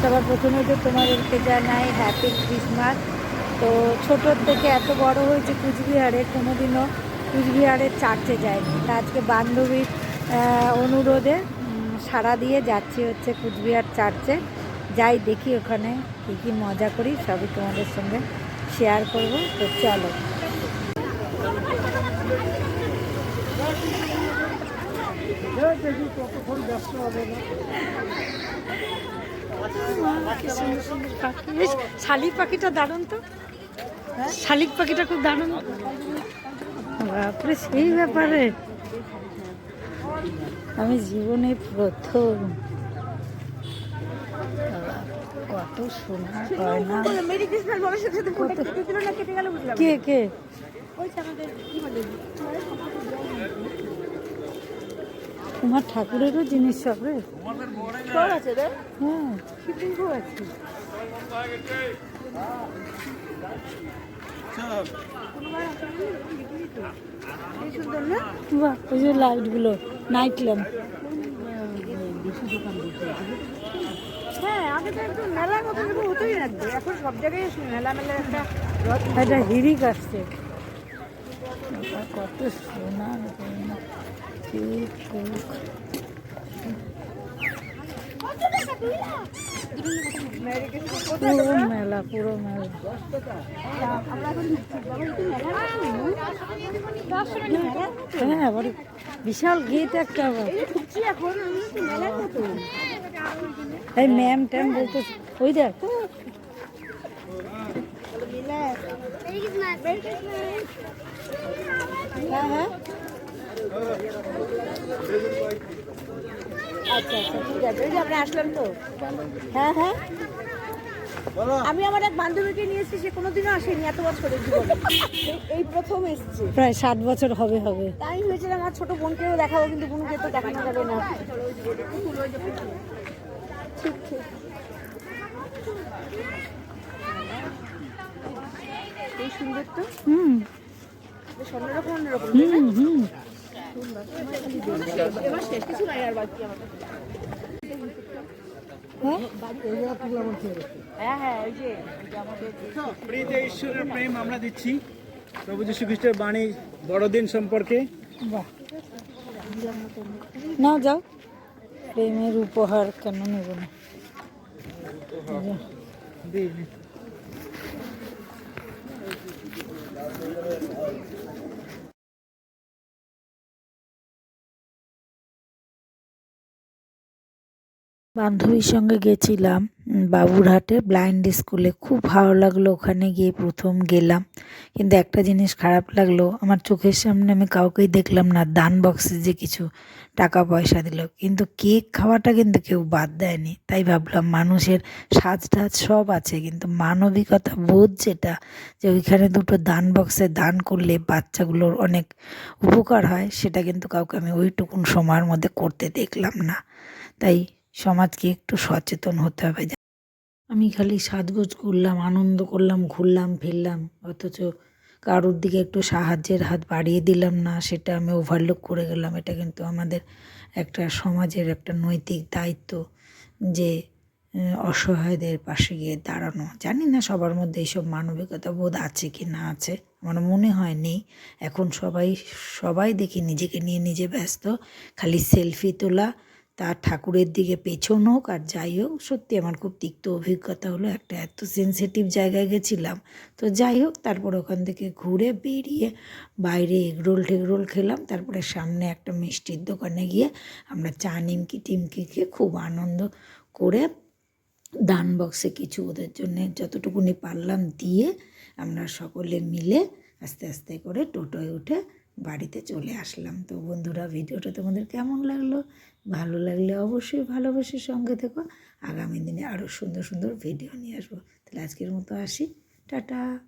সবার প্রথমে তো তোমাদেরকে জানাই হ্যাপি ক্রিসমাস তো ছোটোর থেকে এত বড় হয়েছে কুচবিহারে, কোনোদিনও কুচবিহারের চার্চে যায়নি তা আজকে বান্ধবীর অনুরোধে সাড়া দিয়ে যাচ্ছি হচ্ছে কুচবিহার চার্চে। যাই দেখি ওখানে কী কী মজা করি, সবই তোমাদের সঙ্গে শেয়ার করব। তো চলো। সুন্দর সুন্দর পাখি শালিক পাখিটা দারুণ তো। শালিক পাখিটা খুব দারুণ। বাপরে, সেই ব্যাপারে। আমি জীবনে প্রথম। কত সোনা গয়না। মেরি ক্রিসমাস তোমার ঠাকুরেরও জিনিস সব রে আছে হ্যাঁ আছে। বাহ ওই যে লাইটগুলো নাইট ল্যাম্প হ্যাঁ আগে তো একদম মেলার মতো হতোই রাখবে এখন সব জায়গায় মেলা মেলা একটা একটা হিরিক আসছে। কত সোনা পুরো মেলা পুরো মেলা হ্যাঁ বড় বিশাল গেট একটা এই ম্যাম ট্যাম বলতে ওই দেখ। হ্যাঁ হ্যাঁ। আচ্ছা আচ্ছা ঠিক আছে। ওই যে আমরা আসলাম তো। হ্যাঁ হ্যাঁ। আমি আমার এক বান্ধবীকে নিয়ে এসেছি সে কোনোদিনও আসেনি এত বছরের জীবনে। এই- প্রথম এসেছে। প্রায় ষাট বছর হবে হবে। তাই হয়েছিল আমার ছোট বোনকেও দেখাবো কিন্তু বোনকে তো দেখানো যাবে না। ঠিক ঠিক সুন্দর তো। হুম। বেশ অন্যরকম অন্যরকম। হুম হুম। ঈশ্বরের প্রেম আমরা দিচ্ছি। প্রভু যীশু খ্রিস্টের বাণী বড়দিন সম্পর্কে। নাও যাও। প্রেমের উপহার কেন নেব না? এই বান্ধবীর সঙ্গে গেছিলাম বাবুরহাটে ব্লাইন্ড স্কুলে খুব ভালো লাগল ওখানে গিয়ে প্রথম গেলাম। কিন্তু একটা জিনিস খারাপ লাগল, আমার চোখের সামনে আমি কাউকেই দেখলাম না, দান বক্সে যে কিছু টাকা পয়সা দিল। কিন্তু কেক খাওয়াটা কিন্তু কেউ বাদ দেয়নি। তাই ভাবলাম মানুষের সাজ টাজ সব আছে, কিন্তু মানবিকতা বোধ যেটা, যে ওইখানে দুটো দান বক্সে দান করলে বাচ্চাগুলোর অনেক উপকার হয়, সেটা কিন্তু কাউকে আমি ওইটুকুন সময়ের মধ্যে করতে দেখলাম না। তাই সমাজকে একটু সচেতন হতে হবে। আমি খালি সাজগোজ করলাম, আনন্দ করলাম, ঘুরলাম, ফিরলাম, অথচ কারোর দিকে একটু সাহায্যের হাত বাড়িয়ে দিলাম না, সেটা আমি ওভারলুক করে গেলাম। এটা কিন্তু আমাদের একটা সমাজের একটা নৈতিক দায়িত্ব যে অসহায়দের পাশে গিয়ে দাঁড়ানো। জানি না সবার মধ্যে এইসব মানবিকতা বোধ আছে কি না আছে, আমার মনে হয় নেই। এখন সবাই সবাই দেখি নিজেকে নিয়ে নিজে ব্যস্ত, খালি সেলফি তোলা তার ঠাকুরের দিকে পেছন হোক আর যাই হোক, সত্যি আমার খুব তিক্ত অভিজ্ঞতা হলো একটা এত সেন্সিটিভ জায়গায় গেছিলাম। তো যাই হোক, তারপর ওখান থেকে ঘুরে বেরিয়ে বাইরে এগরোল টেগরোল খেলাম। তারপরে সামনে একটা মিষ্টির দোকানে গিয়ে আমরা চা, নিমকি, টিমকি খেয়ে খুব আনন্দ করে দান বক্সে কিছু ওদের জন্যে যতটুকুনি পারলাম দিয়ে আমরা সকলে মিলে আস্তে আস্তে করে টোটোয় উঠে বাড়িতে চলে আসলাম। তো বন্ধুরা, ভিডিওটা তোমাদের কেমন লাগল? ভালো লাগলে অবশ্যই ভালোবাসে সঙ্গে থেকো। আগামী দিনে আরও সুন্দর সুন্দর ভিডিও নিয়ে আসব। তাহলে আজকের মতো আসি। টাটা।